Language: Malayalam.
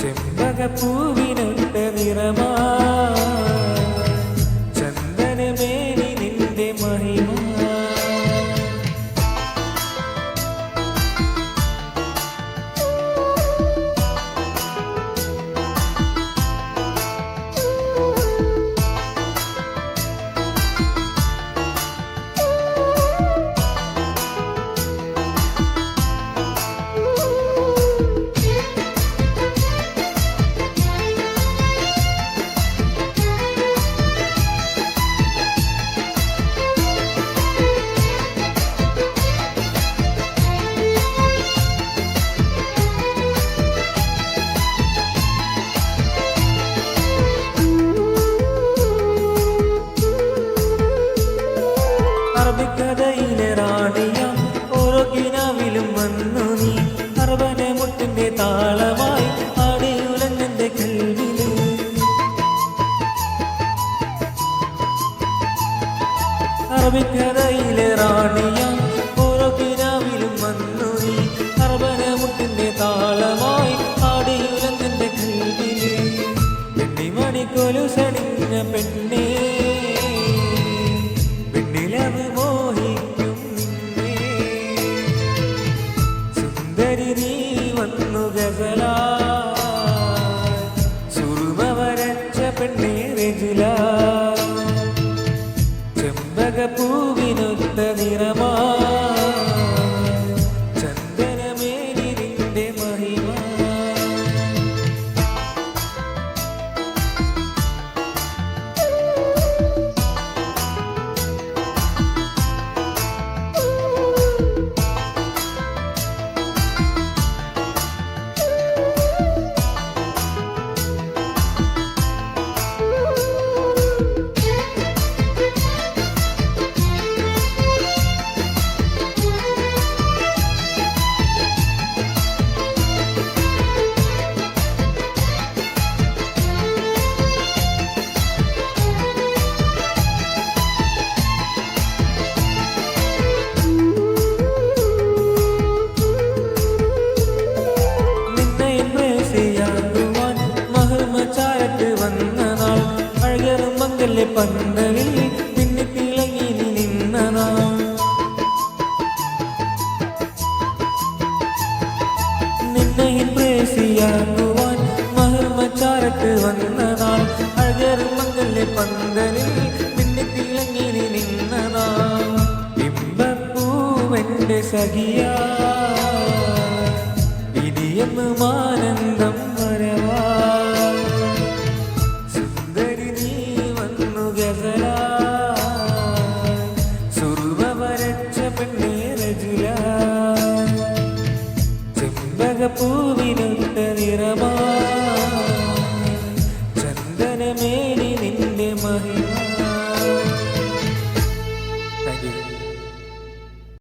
చెమ్మగ పూ അറബിക്കരയിലെ റാണിയ. ഓരോ വന്നു അറബന മുട്ടിന്റെ താളമായി കൽവിൽ വെണ്ണിമണിക്കൊലു സണിഞ്ഞ പെണ്ണേ. പെണ്ണിലവ് മോഹിക്കും സുന്ദരി നീ വന്നു ഗസലാ. പെണ്ണേ ah മംഗല്യ പന്തലിൽ പിന്നെ തിളങ്ങി നീ നിന്ന ഇംപ്രേസിയാകുവാൻ ചെയ്യാനുവാൻ മഹർമച്ചാരത്ത് വന്ന നാൾ അഴകറും മംഗല്യ പന്തലിൽ പിന്നെ തിളങ്ങി നിന്നതാ. ഇമ്പപ്പൂവെന്റെ സഖിയാ. ഇനിയെന്നും ആനന്ദം